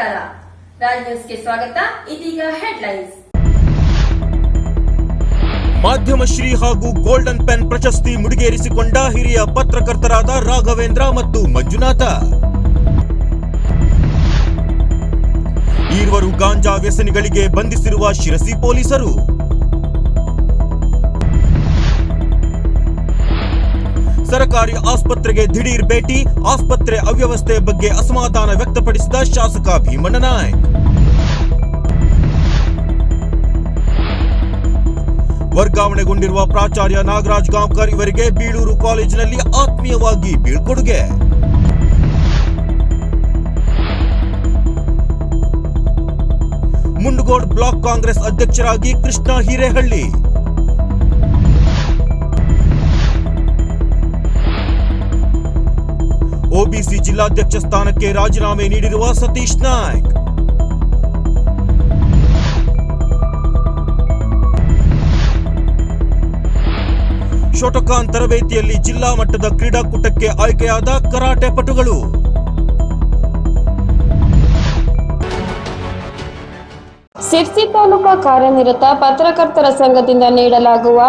ರಾಜ್ ನ್ಯೂಸ್ಗೆ ಸ್ವಾಗತ. ಇದೀಗ ಹೆಡ್ಲೈನ್ಸ್. ಮಾಧ್ಯಮ ಶ್ರೀ ಹಾಗೂ ಗೋಲ್ಡನ್ ಪೆನ್ ಪ್ರಶಸ್ತಿ ಮುಡಿಗೇರಿಸಿಕೊಂಡ ಹಿರಿಯ ಪತ್ರಕರ್ತರಾದ ರಾಘವೇಂದ್ರ ಮತ್ತು ಮಂಜುನಾಥ. ಈರ್ವರು ಗಾಂಜಾ ವ್ಯಸನಿಗಳಿಗೆ ಬಂಧಿಸಿರುವ ಶಿರಸಿ ಪೊಲೀಸರು. ಸರಕಾರಿ ಆಸ್ಪತ್ರೆಗೆ ದಿಢೀರ್ ಭೇಟಿ, ಆಸ್ಪತ್ರೆ ಅವ್ಯವಸ್ಥೆ ಬಗ್ಗೆ ಅಸಮಾಧಾನ ವ್ಯಕ್ತಪಡಿಸಿದ ಶಾಸಕ ಭೀಮಣ್ಣ ವರ್ಗಾವಣೆಗೊಂಡಿರುವ ಪ್ರಾಚಾರ್ಯ ನಾಗರಾಜ್ ಗಾಂವ್ಕರ್ ಇವರಿಗೆ ಬೀಳೂರು ಕಾಲೇಜಿನಲ್ಲಿ ಆತ್ಮೀಯವಾಗಿ ಬೀಳ್ಕೊಡುಗೆ. ಮುಂಡಗೋಡ್ ಬ್ಲಾಕ್ ಕಾಂಗ್ರೆಸ್ ಅಧ್ಯಕ್ಷರಾಗಿ ಕೃಷ್ಣ ಹಿರೇಹಳ್ಳಿ. ಒಬಿಸಿ ಜಿಲ್ಲಾಧ್ಯಕ್ಷ ಸ್ಥಾನಕ್ಕೆ ರಾಜೀನಾಮೆ ನೀಡಿರುವ ಸತೀಶ್ ನಾಯ್ಕ್. ಶೋಟಕಾನ್ ತರಬೇತಿಯಲ್ಲಿ ಜಿಲ್ಲಾ ಮಟ್ಟದ ಕ್ರೀಡಾಕೂಟಕ್ಕೆ ಆಯ್ಕೆಯಾದ ಕರಾಟೆ ಪಟುಗಳು. ಸಿರ್ಸಿ ತಾಲೂಕಾ ಕಾರ್ಯನಿರತ ಪತ್ರಕರ್ತರ ಸಂಘದಿಂದ ನೀಡಲಾಗುವ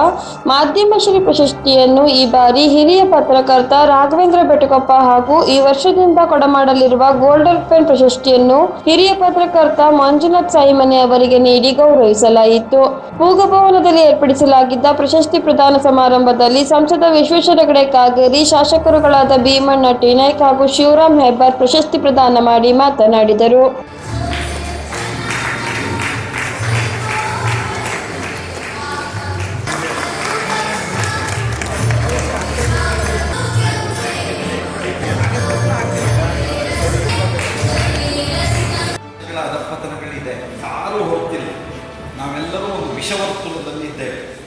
ಮಾಧ್ಯಮಶ್ರೀ ಪ್ರಶಸ್ತಿಯನ್ನು ಈ ಬಾರಿ ಹಿರಿಯ ಪತ್ರಕರ್ತ ರಾಘವೇಂದ್ರ ಬೆಟಕೊಪ್ಪ ಹಾಗೂ ಈ ವರ್ಷದಿಂದ ಕೊಡಮಾಡಲಿರುವ ಗೋಲ್ಡನ್ ಪೆನ್ ಪ್ರಶಸ್ತಿಯನ್ನು ಹಿರಿಯ ಪತ್ರಕರ್ತ ಮಂಜುನಾಥ್ ಸಾಯಿಮನೆ ಅವರಿಗೆ ನೀಡಿ ಗೌರವಿಸಲಾಯಿತು. ಪೂಗಭವನದಲ್ಲಿ ಏರ್ಪಡಿಸಲಾಗಿದ್ದ ಪ್ರಶಸ್ತಿ ಪ್ರದಾನ ಸಮಾರಂಭದಲ್ಲಿ ಸಂಸದ ವಿಶ್ವೇಶ್ವರ ಹೆಗಡೆ ಕಾಗೇರಿ, ಶಾಸಕರುಗಳಾದ ಭೀಮಣ್ಣ ಟಿನಾಯ್ಕ್ ಹಾಗೂ ಶಿವರಾಮ್ ಹೆಬ್ಬಾರ್ ಪ್ರಶಸ್ತಿ ಪ್ರದಾನ ಮಾಡಿ ಮಾತನಾಡಿದರು. ನಾವೆಲ್ಲರೂ ಒಂದು ವಿಷವರ್ತುಲದಲ್ಲಿದ್ದೇವೆ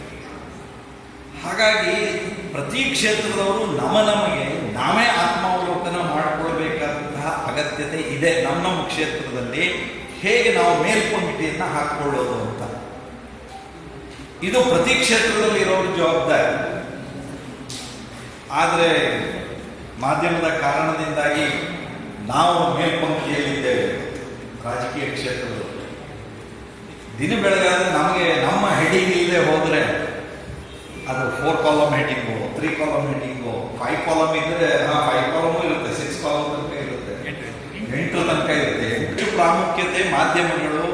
ಹಾಗಾಗಿ ಪ್ರತಿ ಕ್ಷೇತ್ರದವರು ನಮ ನಮಗೆ, ನಾವೇ ಆತ್ಮಾವಲೋಕನ ಮಾಡಿಕೊಳ್ಬೇಕಾದಂತಹ ಅಗತ್ಯತೆ ಇದೆ ನಮ್ಮ ನಮ್ಮ ಕ್ಷೇತ್ರದಲ್ಲಿ. ಹೇಗೆ ನಾವು ಮೇಲ್ಕೊಂಡಿಟಿಯನ್ನು ಹಾಕ್ಕೊಳ್ಳೋದು ಅಂತ. ಇದು ಪ್ರತಿ ಕ್ಷೇತ್ರದಲ್ಲಿ ಇರೋರ ಜವಾಬ್ದಾರಿ. ಆದರೆ ಮಾಧ್ಯಮದ ಕಾರಣದಿಂದಾಗಿ ನಾವು ಮೇಲ್ಪಂಕ್ತಿಯಲ್ಲಿದ್ದೇವೆ. ರಾಜಕೀಯ ಕ್ಷೇತ್ರದಲ್ಲಿ. ದಿನ ಬೆಳಗಾದ್ರೆ ನಮಗೆ ನಮ್ಮ ಹೆಡಿಂಗ್ ಇಲ್ಲದೆ ಹೋದರೆ ಅದು four column heading three column heading five column ಇದ್ದರೆ ಆ ಫೈವ್ ಕಾಲಮು ಇರುತ್ತೆ ಸಿಕ್ಸ್ ಕಾಲಮ್ ತನಕ ಇರುತ್ತೆ. ಎಂಟು ತನಕ ಇರುತ್ತೆ. ಹೆಚ್ಚು ಪ್ರಾಮುಖ್ಯತೆ ಮಾಧ್ಯಮಗಳು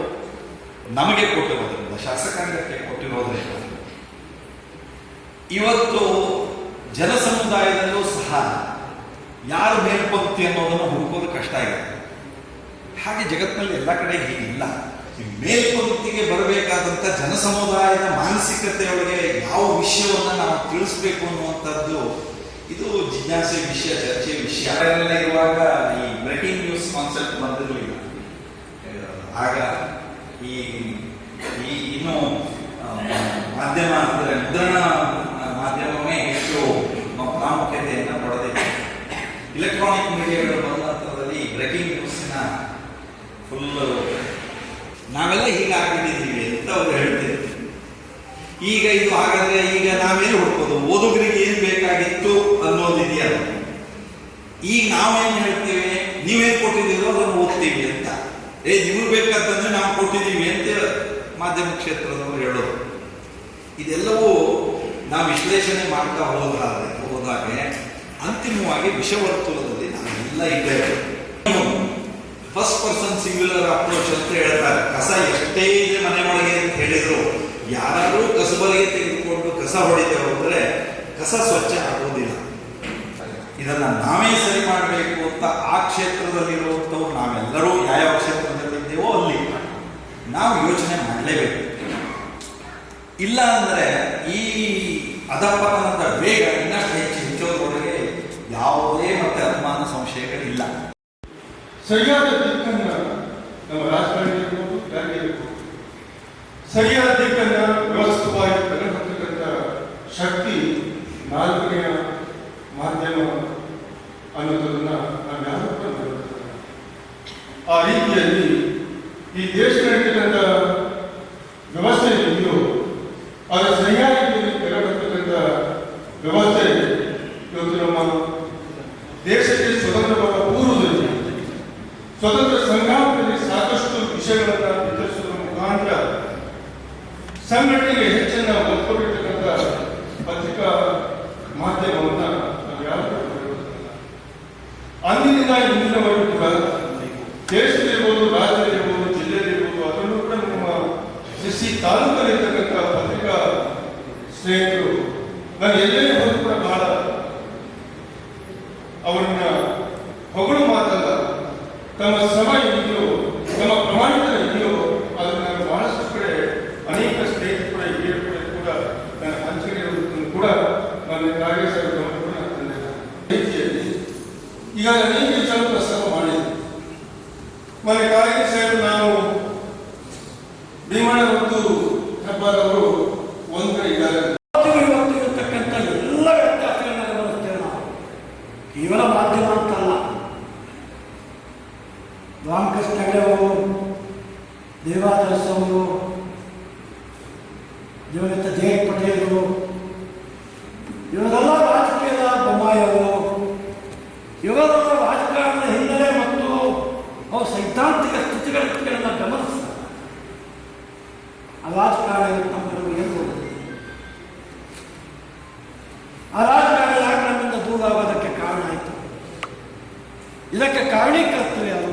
ನಮಗೆ ಕೊಟ್ಟಿರೋದ್ರಿಂದ, ಶಾಸಕಾಂಗಕ್ಕೆ ಕೊಟ್ಟಿರೋದ್ರಿಂದ. ಇವತ್ತು ಜನಸಮುದಾಯದಲ್ಲೂ ಸಹ ಯಾರು ಮೇಲ್ಪಂಕ್ತಿ ಅನ್ನೋದನ್ನು ಹುಡುಕೋದು ಕಷ್ಟ ಆಗಿದೆ. ಹಾಗೆ ಜಗತ್ತಿನಲ್ಲಿ ಎಲ್ಲ ಕಡೆ ಹೀಗಿಲ್ಲ. ಮೇಲ್ಪಂಕ್ತಿಗೆ ಬರಬೇಕಾದಂಥ ಜನಸಮುದಾಯದ ಮಾನಸಿಕತೆಯೊಳಗೆ ಯಾವ ವಿಷಯವನ್ನು ನಾವು ತಿಳಿಸ್ಬೇಕು ಅನ್ನುವಂಥದ್ದು ಇದು ಜಿಜ್ಞಾಸೆ ವಿಷಯ, ಚರ್ಚೆ ವಿಷಯ. ಇರುವಾಗ ಈ ಬ್ರೇಕಿಂಗ್ ನ್ಯೂಸ್ ಕಾನ್ಸೆಪ್ಟ್ ಬಂದಿರಲಿಲ್ಲ. ಆಗ ಈ ಈ ಇನ್ನು ಮಾಧ್ಯಮ ಅಂದರೆ ಮುದ್ರಣ ಮಾಧ್ಯಮವೇ ಹೆಚ್ಚು ಪ್ರಾಮುಖ್ಯತೆಯನ್ನು ಪಡೆದಿದೆ ಇಲೆಕ್ಟ್ರಾನಿಕ್ ಮೀಡಿಯಾಗಳು ಬಂದ ನಂತರದಲ್ಲಿ ಬ್ರೇಕಿಂಗ್ ನ್ಯೂಸ್ನ ಫುಲ್ ನಾವೆಲ್ಲ ಹೀಗೆ ಆಗಿಬಿಟ್ಟಿದ್ದೀವಿ ಅಂತ ಅವರು ಹೇಳ್ತೇವೆ ಈಗ ಇದು ಹಾಗಾದ್ರೆ ಈಗ ನಾವೇನು ಹುಡ್ಕೋದು? ಓದುಗರಿಗೆ ಏನು ಬೇಕಾಗಿತ್ತು ಅನ್ನೋದಿದೆಯಲ್ಲ ಈಗ ನಾವೇನು ಹೇಳ್ತೀವಿ? ನೀವೇನು ಕೊಟ್ಟಿದ್ದೀರೋ ಅದನ್ನು ಓದ್ತೀವಿ ಅಂತ. ಏ, ನಿಮಗೆ ಬೇಕಂತಂದ್ರೆ ನಾವು ಕೊಟ್ಟಿದ್ದೀವಿ ಅಂತ ಮಾಧ್ಯಮ ಕ್ಷೇತ್ರದವರು ಹೇಳೋದು. ಇದೆಲ್ಲವೂ ನಾವು ವಿಶ್ಲೇಷಣೆ ಮಾಡ್ತಾ ಹೋದಾಗ, ಹೋದಾಗೆ ಅಂತಿಮವಾಗಿ ವಿಷವರ್ತುಲದಲ್ಲಿ ನಾವೆಲ್ಲ ಇದ್ದೇವೆ. ಫಸ್ಟ್ ಪರ್ಸನ್ ಸಿಂಗ್ಯುಲರ್ ಅಪ್ರೋಚ್ ಅಂತ ಹೇಳ್ತಾರೆ. ಕಸ ಎಷ್ಟೇ ಇದೆ ಮನೆ ಒಳಗೆ ಅಂತ ಹೇಳಿದ್ರು, ಯಾರಾದರೂ ಕಸಬಲಿಗೆ ತೆಗೆದುಕೊಂಡು ಕಸ ಹೊಡಿತೇವೆ ಅಂದರೆ ಕಸ ಸ್ವಚ್ಛ ಆಗೋದಿಲ್ಲ. ಇದನ್ನು ನಾವೇ ಸರಿ ಮಾಡಬೇಕು ಅಂತ ಆ ಕ್ಷೇತ್ರದಲ್ಲಿರುವಂಥವ್ರು ನಾವೆಲ್ಲರೂ ಯಾವ್ಯಾವ ಕ್ಷೇತ್ರದಲ್ಲಿದ್ದೇವೋ ಅಲ್ಲಿ ನಾವು ಯೋಚನೆ ಮಾಡಲೇಬೇಕು. ಇಲ್ಲ ಅಂದರೆ ಈ ಅಧಪತನದ ವೇಗ ಇನ್ನಷ್ಟು ಹೆಚ್ಚು ಹೆಚ್ಚೋದ್ರೊಳಗೆ ಯಾವುದೇ ಮತ್ತೆ ಅನುಮಾನ ಸಂಶಯಗಳಿಲ್ಲ. ಸರಿಯಾದ ದಿಕ್ಕನ್ನು ನಮ್ಮ ರಾಜಕಾರಣಿ ಇರ್ಬೋದು ಯಾರಿಗೆ ಇರ್ಬೋದು, ಸರಿಯಾದ ದಿಕ್ಕನ್ನು ವ್ಯವಸ್ಥಿತವಾಗಿ ತರತಕ್ಕಂಥ ಶಕ್ತಿ ನಾಲ್ಕನೆಯ ಮಾಧ್ಯಮ ಅನ್ನೋದನ್ನ ನಾವು ಯಾರು ಆ ರೀತಿಯಲ್ಲಿ ಈ ದೇಶ ದೇಶದಲ್ಲಿರ್ಬೋದು, ರಾಜ್ಯದಲ್ಲಿರ್ಬೋದು, ಜಿಲ್ಲೆಯಲ್ಲಿರ್ಬೋದು, ಅದರಲ್ಲೂ ಕೂಡ ನಮ್ಮ ಸಿಸಿ ತಾಲೂಕಲ್ಲಿರ್ತಕ್ಕಂಥ ಪತ್ರಿಕಾ ಸ್ನೇಹಿತರು, ನಾನು ಎಲ್ಲೇ ಹೋದ್ರು ಕೂಡ ಬಹಳ ರಾಜಕಾರಣ ನಮ್ಮನ್ನು ಹೇಳ್ಬೋದು. ಆ ರಾಜಕಾರಣ ನಮ್ಮಿಂದ ಕಾರಣ ಆಯಿತು? ಇದಕ್ಕೆ ಕಾರಣೀಕರ್ತರು ಯಾರು?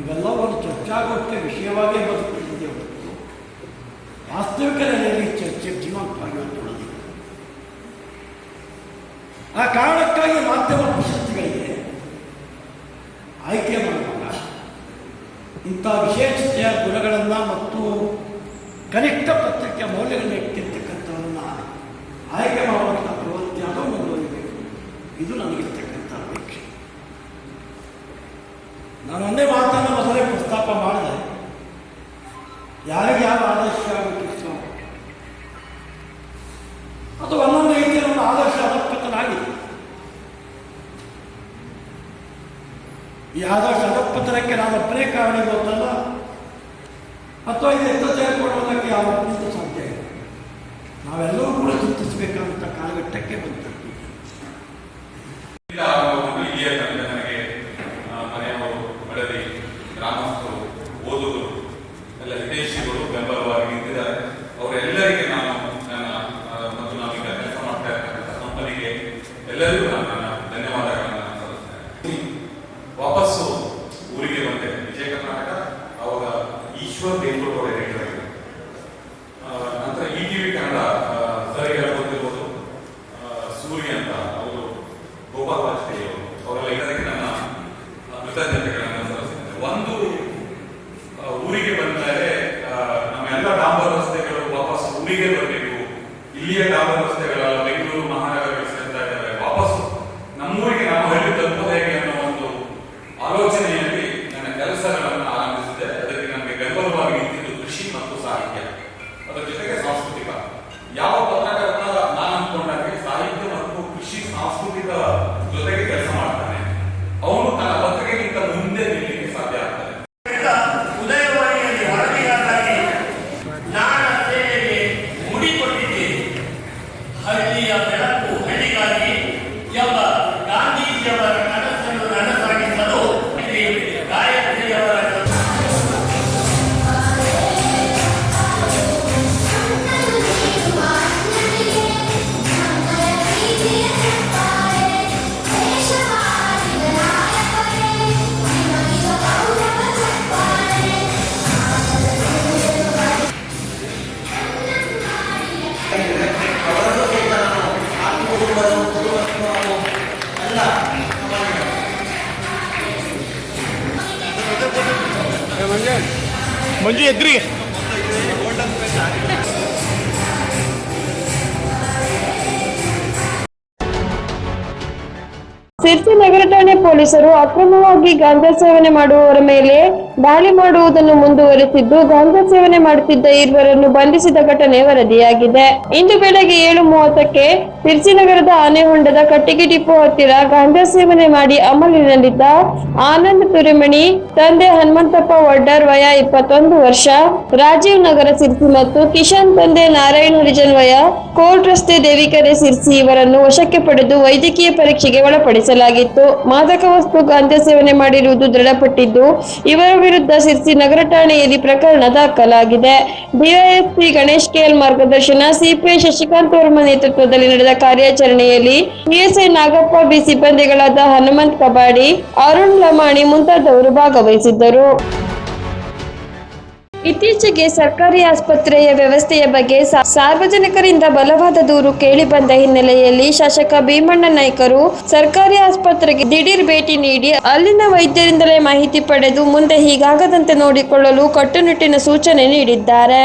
ಇವೆಲ್ಲ ಒಂದು ಚರ್ಚಾಗೋಕ್ಕೆ ವಿಷಯವಾಗೇ ಬದುಕಿದೆ ವಾಸ್ತವಿಕ ನೆಲೆಯಲ್ಲಿ ಚರ್ಚೆ ಜೀವಂತವಾಗಿ ಅಂದುಕೊಳ್ಳೋದಿಲ್ಲ ಆ ಕಾರಣಕ್ಕಾಗಿ ಮಾಧ್ಯಮ ಪ್ರಶಸ್ತಿಗಳಿಗೆ ಆಯ್ಕೆ ಮಾಡುವಾಗ ಇಂಥ ವಿಶೇಷತೆಯ ಗುಣಗಳನ್ನು ಮತ್ತು ಕನಿಷ್ಠ ಪತ್ರಿಕೆಯ ಮೌಲ್ಯಗಳನ್ನು ಇಟ್ಟಿರ್ತಕ್ಕಂಥವನ್ನ ಆಯ್ಕೆ ಮಾಡುವಂಥ ಪ್ರವೃತ್ತಿ ಮುಂದುವರಿಬೇಕು. ಇದು ನನಗಿರ್ತಕ್ಕಂಥ ಅಪೇಕ್ಷೆ. ನಾನು ಒಂದೇ ಮಾತನ್ನು ಮೊದಲೇ ಪ್ರಸ್ತಾಪ ಮಾಡಿದೆ. ಯಾರಿಗೆ ಯಾವ ಆದರ್ಶ ಆಗಬೇಕಿಷ್ಟ ಅದು ಒಂದೊಂದು ರೀತಿಯ ಒಂದು ಆದರ್ಶ ಅದಪ್ಪತನಾಗಿದೆ ಈ ಆದರ್ಶ ಅಧಪ್ಪತನಕ್ಕೆ ನಾನು ಒಬ್ಬನೇ ಕಾರಣ ಗೊತ್ತಲ್ಲ ಅಥವಾ ಇದು ಎಂತ ಸೇರ್ಕೊಂಡು ಯಾವತ್ತೂ ಸಾಧ್ಯ ಇಲ್ಲ ನಾವೆಲ್ಲರೂ ಕೂಡ ಚಿಂತಿಸಬೇಕಾದಂಥ ಕಾಲಘಟ್ಟಕ್ಕೆ ಬಂತು Bom dia, Dri. ಪೊಲೀಸರು ಅಕ್ರಮವಾಗಿ ಗಾಂಜಾ ಸೇವನೆ ಮಾಡುವವರ ಮೇಲೆ ದಾಳಿ ಮಾಡುವುದನ್ನು ಮುಂದುವರೆಸಿದ್ದು ಗಾಂಜಾ ಸೇವನೆ ಮಾಡುತ್ತಿದ್ದ ಇರುವರನ್ನು ಬಂಧಿಸಿದ ಘಟನೆ ವರದಿಯಾಗಿದೆ. ಇಂದು ಬೆಳಗ್ಗೆ ಏಳು ಮೂವತ್ತಕ್ಕೆ ತಿರ್ಚಿನಗರದ ಆನೆಹೊಂಡದ ಕಟ್ಟಿಗೆ ಡಿಪೋ ಹತ್ತಿರ ಗಾಂಜಾ ಸೇವನೆ ಮಾಡಿ ಅಮಲಿನಲ್ಲಿದ್ದ ಆನಂದ್ ತುರಿಮಣಿ, ತಂದೆ ಹನುಮಂತಪ್ಪ ವಡ್ಡರ್ ವಯ ಇಪ್ಪತ್ತೊಂದು ವರ್ಷ, ರಾಜೀವ್ ನಗರ ಸಿರ್ಸಿ ಮತ್ತು ಕಿಶನ್ ತಂದೆ ನಾರಾಯಣ್ ಹರಿಜನ್ ವಯ ಕೋರ್ಟ್ ರಸ್ತೆ ದೇವಿಕರೆ ಸಿರ್ಸಿ ಇವರನ್ನು ವಶಕ್ಕೆ ಪಡೆದು ವೈದ್ಯಕೀಯ ಪರೀಕ್ಷೆಗೆ ಒಳಪಡಿಸಲಾಗಿತ್ತು. ಮಾದ ವಸ್ತು ಗಾಂಜಾ ಸೇವನೆ ಮಾಡಿರುವುದು ದೃಢಪಟ್ಟಿದ್ದು, ಇವರ ವಿರುದ್ಧ ಸಿರ್ಸಿ ನಗರ ಠಾಣೆಯಲ್ಲಿ ಪ್ರಕರಣ ದಾಖಲಾಗಿದೆ. ಡಿವೈಎಸ್ಪಿ ಗಣೇಶ್ ಕೆಎಲ್ ಮಾರ್ಗದರ್ಶನ, ಸಿಪಿಐ ಶಶಿಕಾಂತ್ ವರ್ಮ ನೇತೃತ್ವದಲ್ಲಿ ನಡೆದ ಕಾರ್ಯಾಚರಣೆಯಲ್ಲಿ ಪಿಎಸ್ಐ ನಾಗಪ್ಪ ಬಿ ಸಿಬ್ಬಂದಿಗಳಾದ ಹನುಮಂತ್ ಕಬಾಡಿ, ಅರುಣ್ ಲಮಾಣಿ ಮುಂತಾದವರು ಭಾಗವಹಿಸಿದ್ದರು. ಇತ್ತೀಚೆಗೆ ಸರ್ಕಾರಿ ಆಸ್ಪತ್ರೆಯ ವ್ಯವಸ್ಥೆಯ ಬಗ್ಗೆ ಸಾರ್ವಜನಿಕರಿಂದ ಬಲವಾದ ದೂರು ಕೇಳಿ ಬಂದ ಹಿನ್ನೆಲೆಯಲ್ಲಿ ಶಾಸಕ ಭೀಮಣ್ಣ ನಾಯ್ಕರು ಸರ್ಕಾರಿ ಆಸ್ಪತ್ರೆಗೆ ದಿಢೀರ್ ಭೇಟಿ ನೀಡಿ ಅಲ್ಲಿನ ವೈದ್ಯರಿಂದಲೇ ಮಾಹಿತಿ ಪಡೆದು ಮುಂದೆ ಹೀಗಾಗದಂತೆ ನೋಡಿಕೊಳ್ಳಲು ಕಟ್ಟುನಿಟ್ಟಿನ ಸೂಚನೆ ನೀಡಿದ್ದಾರೆ.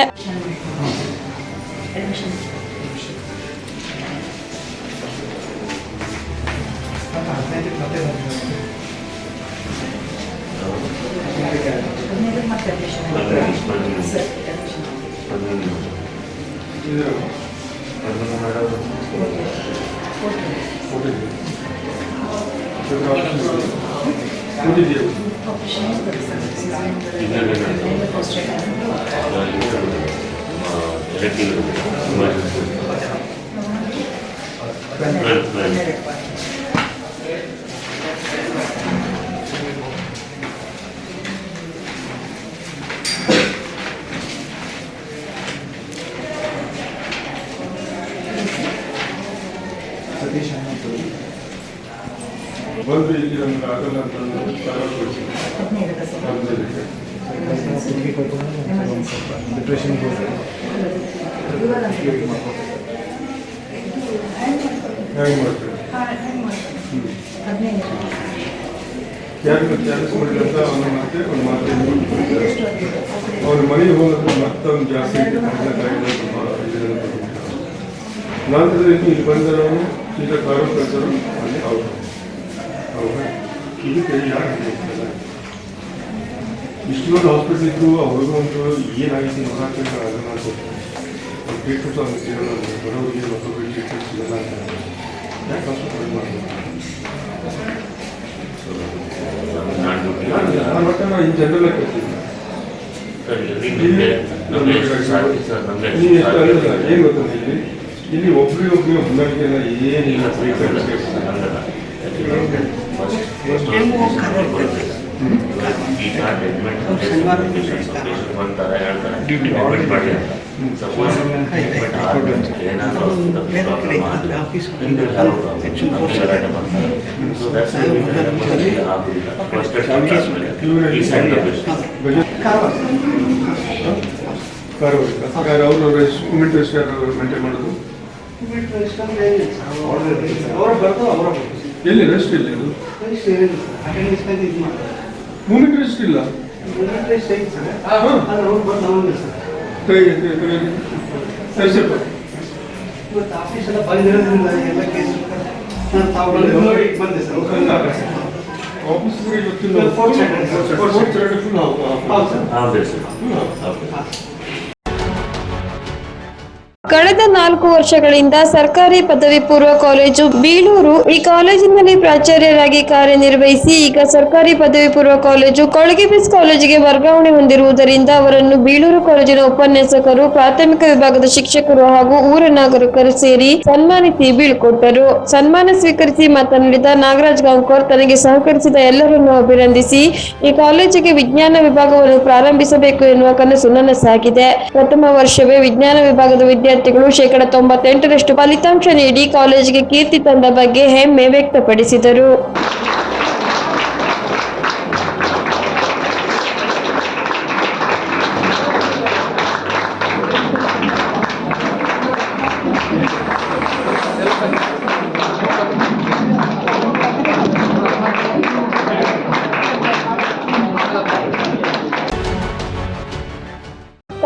ಕೂತಿದ್ದೀವಿ ಬಂದು ಇಲ್ಲಿ ನಮ್ಗೆ ಆಗಲ್ಲ ಅಂತ ಅಂದು ಸಾವಿರ ಕೊಡ್ಸಿ. ಹದಿನೈದಕ್ಕೆ. ಹೆಂಗ್ ಮಾಡ್ತೀರಿ ಯಾರು ಚಾನ್ಸ್ ಮಾಡಿಲ್ಲ ಅಂತ ಅವನು ಮತ್ತೆ ಒಂದು ಮಾತು ಅವ್ರ ಮನೆಗೆ ಹೋಗೋದು ಮತ್ತೊಂದು ಜಾಸ್ತಿ ನಂತರ. ನಂತರದಲ್ಲಿ ಇಲ್ಲಿ ಬಂದವನು ಈಗ ಕಾರು ಅಲ್ಲಿ ಔಟ್ ಹೌದಾ ಇದಕ್ಕೆ ಹೇಳ್ತಿಲ್ಲ? ಇಷ್ಟು ದೊಡ್ಡ ಹಾಸ್ಪಿಟ್ಲ್ ಇದ್ದು ಅವ್ರಿಗೂ ಒಂದು ಏನಾಗಿತ್ತು ನೋಡಕ್ಕೆ ಅದನ್ನ ಬರೋರಿಗೆ ಮತ್ತೊಬ್ಬರಿಗೆ ಟ್ರೀಟ್ಮೆಂಟ್ ಸಿಗಲ್ಲ ಅಂತ ಯಾಕೆ ಮತ್ತೆ ನಾನು ಇನ್ ಜನರಲ್ ಕೇಳ್ತೀನಿ ಏನು ಇಲ್ಲಿ ಇಲ್ಲಿ ಒಬ್ರಿಗೆ ಒಬ್ರಿಗೆ ಹೊಂದಾಣಿಕೆ ಏನಿಲ್ಲ ಕಾರವಾರ ಅವರು ಮೇಂಟೈನ್ ಮಾಡೋದು ಎಲ್ಲಿ ರೆಸ್ಟ್ ಇಲ್ಲ ಇದು ಮೂಮೆಂಟ್ ರೆಸ್ಟ್ ಇಲ್ಲ ಕೈ ಅವ್ರು ಕೈ ಸರಿ ಸ್ವಲ್ಪ ಆಫೀಸ್ಗೆ ಇವತ್ತಿನ Fourth Saturday, sir. Fourth Saturday full off- ಕಳೆದ ನಾಲ್ಕು ವರ್ಷಗಳಿಂದ ಸರ್ಕಾರಿ ಪದವಿ ಪೂರ್ವ ಕಾಲೇಜು ಬೀಳೂರು ಈ ಕಾಲೇಜಿನಲ್ಲಿ ಪ್ರಾಚಾರ್ಯರಾಗಿ ಕಾರ್ಯನಿರ್ವಹಿಸಿ ಈಗ ಸರ್ಕಾರಿ ಪದವಿ ಪೂರ್ವ ಕಾಲೇಜು ಕೊಳಗಿಬಿಸ್ ಕಾಲೇಜಿಗೆ ವರ್ಗಾವಣೆ ಹೊಂದಿರುವುದರಿಂದ ಅವರನ್ನು ಬೀಳೂರು ಕಾಲೇಜಿನ ಉಪನ್ಯಾಸಕರು, ಪ್ರಾಥಮಿಕ ವಿಭಾಗದ ಶಿಕ್ಷಕರು ಹಾಗೂ ಊರ ನಾಗರಿಕರು ಸೇರಿ ಸನ್ಮಾನಿಸಿ ಬೀಳ್ಕೊಟ್ಟರು. ಸನ್ಮಾನ ಸ್ವೀಕರಿಸಿ ಮಾತನಾಡಿದ ನಾಗರಾಜ್ ಗಾಂವ್ಕರ್ ತನಗೆ ಸಹಕರಿಸಿದ ಎಲ್ಲರನ್ನು ಅಭಿನಂದಿಸಿ ಈ ಕಾಲೇಜಿಗೆ ವಿಜ್ಞಾನ ವಿಭಾಗವನ್ನು ಪ್ರಾರಂಭಿಸಬೇಕು ಎನ್ನುವ ಕನಸು ನನಸಾಗಿದೆ ಪ್ರಥಮ ವರ್ಷವೇ ವಿಜ್ಞಾನ ವಿಭಾಗದ ವಿದ್ಯಾರ್ಥಿಗಳು ಶೇಕಡ ತೊಂಬತ್ತೆಂಟರಷ್ಟು ಫಲಿತಾಂಶ ನೀಡಿ ಕಾಲೇಜಿಗೆ ಕೀರ್ತಿ ತಂದ ಬಗ್ಗೆ ಹೆಮ್ಮೆ ವ್ಯಕ್ತಪಡಿಸಿದರು.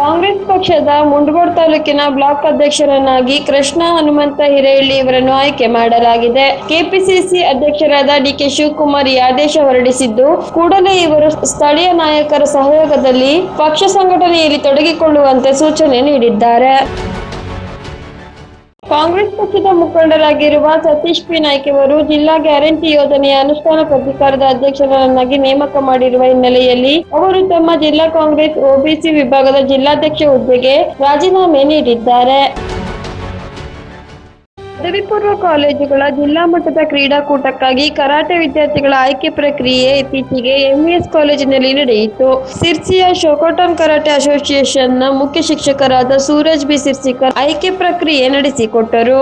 ಕಾಂಗ್ರೆಸ್ ಪಕ್ಷದ ಮುಂಡಗೋಡ್ ತಾಲೂಕಿನ ಬ್ಲಾಕ್ ಅಧ್ಯಕ್ಷರನ್ನಾಗಿ ಕೃಷ್ಣ ಹನುಮಂತ ಹಿರೇಳ್ಳಿ ಇವರನ್ನು ಆಯ್ಕೆ ಮಾಡಲಾಗಿದೆ. ಕೆಪಿಸಿಸಿ ಅಧ್ಯಕ್ಷರಾದ ಡಿಕೆ ಶಿವಕುಮಾರ್ ಈ ಆದೇಶ ಹೊರಡಿಸಿದ್ದು, ಕೂಡಲೇ ಇವರು ಸ್ಥಳೀಯ ನಾಯಕರ ಸಹಯೋಗದಲ್ಲಿ ಪಕ್ಷ ಸಂಘಟನೆಯಲ್ಲಿ ತೊಡಗಿಕೊಳ್ಳುವಂತೆ ಸೂಚನೆ ನೀಡಿದ್ದಾರೆ. ಕಾಂಗ್ರೆಸ್ ಪಕ್ಷದ ಮುಖಂಡರಾಗಿರುವ ಸತೀಶ್ ಪಿ ನಾಯ್ಕ ಅವರು ಜಿಲ್ಲಾ ಗ್ಯಾರಂಟಿ ಯೋಜನೆಯ ಅನುಷ್ಠಾನ ಪ್ರಾಧಿಕಾರದ ಅಧ್ಯಕ್ಷರನ್ನಾಗಿ ನೇಮಕ ಮಾಡಿರುವ ಹಿನ್ನೆಲೆಯಲ್ಲಿ ಅವರು ತಮ್ಮ ಜಿಲ್ಲಾ ಕಾಂಗ್ರೆಸ್ ಒಬಿಸಿ ವಿಭಾಗದ ಜಿಲ್ಲಾಧ್ಯಕ್ಷ ಹುದ್ದೆಗೆ ರಾಜೀನಾಮೆ ನೀಡಿದ್ದಾರೆ. ಪದವಿ ಪೂರ್ವ ಕಾಲೇಜುಗಳ ಜಿಲ್ಲಾ ಮಟ್ಟದ ಕ್ರೀಡಾಕೂಟಕ್ಕಾಗಿ ಕರಾಟೆ ವಿದ್ಯಾರ್ಥಿಗಳ ಆಯ್ಕೆ ಪ್ರಕ್ರಿಯೆ ಇತ್ತೀಚೆಗೆ ಎಂಇಎಸ್ ಕಾಲೇಜಿನಲ್ಲಿ ನಡೆಯಿತು. ಸಿರ್ಸಿಯ ಶೋಕೋಟನ್ ಕರಾಟೆ ಅಸೋಸಿಯೇಷನ್ನ ಮುಖ್ಯ ಶಿಕ್ಷಕರಾದ ಸೂರಜ್ ಬಿ. ಸಿರ್ಸಿಕರ್ ಆಯ್ಕೆ ಪ್ರಕ್ರಿಯೆ ನಡೆಸಿಕೊಟ್ಟರು.